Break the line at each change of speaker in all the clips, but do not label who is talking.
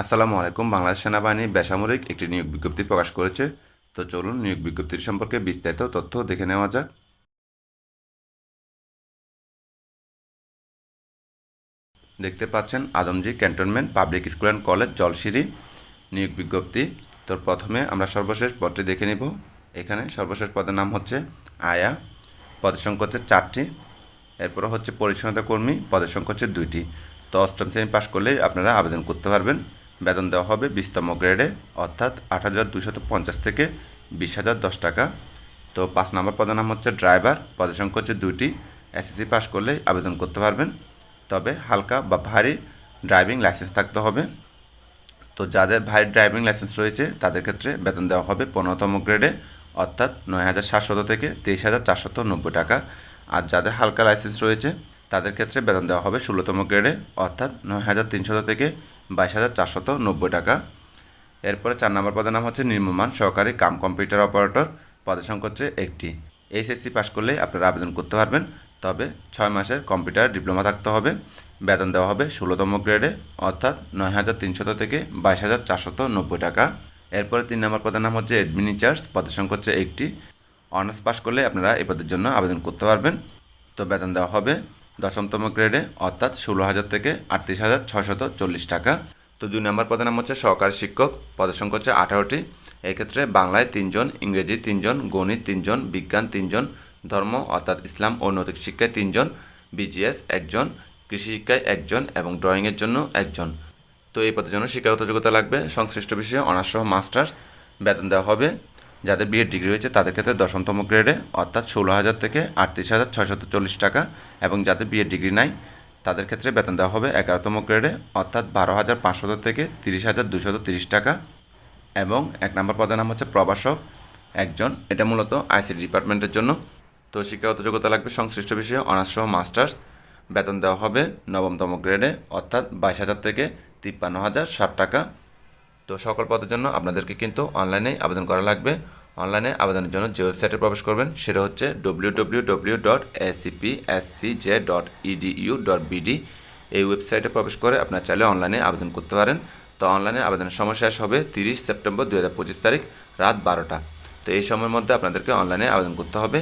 আসসালামু আলাইকুম। বাংলাদেশ সেনাবাহিনী বেসামরিক একটি নিয়োগ বিজ্ঞপ্তি প্রকাশ করেছে। তো চলুন নিয়োগ বিজ্ঞপ্তির সম্পর্কে বিস্তারিত তথ্য দেখে নেওয়া যাক। দেখতে পাচ্ছেন Adamjee cantonment public school and college Jolshiri নিয়োগ বিজ্ঞপ্তি। তো প্রথমে আমরা সর্বশেষ পদটি দেখে নিব। এখানে সর্বশেষ পদের নাম হচ্ছে আয়া। পদের সংখ্যা হচ্ছে চারটি। এরপর হচ্ছে পরিচ্ছন্নতা কর্মী, পদের সংখ্যা হচ্ছে দুইটি। তো অষ্টম শ্রেণি পাশ করলেই আপনারা আবেদন করতে পারবেন। বেতন দেওয়া হবে বিশতম গ্রেডে অর্থাৎ আট হাজার দুশত পঞ্চাশ থেকে বিশ হাজার দশ টাকা। তো পাঁচ নম্বর পদের নাম হচ্ছে ড্রাইভার পদের সংখ্যা হচ্ছে দুইটি। এসএসসি পাশ করলেই আবেদন করতে পারবেন। তবে হালকা বা ভারী ড্রাইভিং লাইসেন্স থাকতে হবে। তো যাদের ভারী ড্রাইভিং লাইসেন্স রয়েছে, তাদের ক্ষেত্রে বেতন দেওয়া হবে পনেরোতম গ্রেডে অর্থাৎ নয় হাজার সাতশত থেকে তেইশ হাজার চারশত নব্বই টাকা। আর যাদের হালকা লাইসেন্স রয়েছে, তাদের ক্ষেত্রে বেতন দেওয়া হবে ষোলোতম গ্রেডে অর্থাৎ নয় হাজার তিনশত থেকে বাইশ হাজার চারশত নব্বই টাকা। এরপরে চার নম্বর পদের নাম হচ্ছে নির্মমান সহকারী কাম কম্পিউটার অপারেটর। পদের সংখ্যা হচ্ছে একটি। এইচএসসি পাশ করলেই আপনারা আবেদন করতে পারবেন। তবে ছয় মাসের কম্পিউটার ডিপ্লোমা থাকতে হবে। বেতন দেওয়া হবে ষোলোতম গ্রেডে, অর্থাৎ নয় হাজার তিনশত থেকে বাইশ হাজার চারশত নব্বই টাকা। এরপরে তিন নম্বর পদের নাম হচ্ছে অ্যাডমিন ইনচার্জ পদের সংখ্যা হচ্ছে একটি। অনার্স পাশ করলে আপনারা এই পদের জন্য আবেদন করতে পারবেন। তো বেতন দেওয়া হবে দশমতম গ্রেডে, অর্থাৎ ষোলো হাজার থেকে আটত্রিশ হাজার ছশত চল্লিশ টাকা। তো দুই নম্বর পদের নাম হচ্ছে সহকারী শিক্ষক। পদের সংখ্যা হচ্ছে আঠারোটি। এক্ষেত্রে বাংলায় তিনজন, ইংরেজি তিনজন, গণিত তিনজন, বিজ্ঞান তিনজন, ধর্ম, অর্থাৎ ইসলাম ও নৈতিক শিক্ষায় তিনজন, বিজিএস একজন, কৃষি শিক্ষায় একজন এবং ড্রয়িংয়ের জন্য একজন। তো এই পদের জন্য শিক্ষাগত যোগ্যতা লাগবে। সংশ্লিষ্ট বিষয়ে অনার্স সহ মাস্টার্স বেতন দেওয়া হবে। যাদের বিএড ডিগ্রি হয়েছে, তাদের ক্ষেত্রে দশমতম গ্রেডে অর্থাৎ ষোলো হাজার থেকে আটত্রিশ হাজার ছয়শত চল্লিশ টাকা, এবং যাদের বিএড ডিগ্রি নাই, তাদের ক্ষেত্রে বেতন দেওয়া হবে এগারোতম গ্রেডে অর্থাৎ বারো হাজার পাঁচশত থেকে তিরিশ হাজার দুশত তিরিশ টাকা। এবং এক নম্বর পদের নাম হচ্ছে প্রবাসক একজন, এটা মূলত আইসিটি ডিপার্টমেন্টের জন্য। তো শিক্ষাগত যোগ্যতা লাগবে সংশ্লিষ্ট বিষয়ে, অনার্স সহ মাস্টার্স। বেতন দেওয়া হবে নবমতম গ্রেডে অর্থাৎ বাইশ হাজার থেকে তিপ্পান্ন হাজার ষাট টাকা। তো সকল পদের জন্য আপনাদেরকে কিন্তু অনলাইনে আবেদন করা লাগবে। অনলাইনে আবেদনের জন্য যে ওয়েবসাইটে প্রবেশ করবেন, সেটা হচ্ছে W W W dot ACP dot EDU dot BD এই ওয়েবসাইটে প্রবেশ করে আপনার চাইলে অনলাইনে আবেদন করতে পারেন। তো অনলাইনে আবেদনের সময় শেষ হবে তিরিশ সেপ্টেম্বর দু হাজার পঁচিশ তারিখ রাত বারোটা। তো এই সময়ের মধ্যে আপনাদেরকে অনলাইনে আবেদন করতে হবে।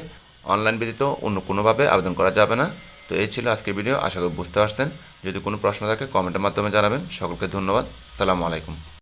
অনলাইন ব্যতীত অন্য কোনোভাবে আবেদন করা যাবে না। তো এই ছিল আজকের ভিডিও আশা করি বুঝতে পারছেন। যদি কোনো প্রশ্ন থাকে কমেন্টের মাধ্যমে জানাবেন। সকলকে ধন্যবাদ। আসসালামু আলাইকুম।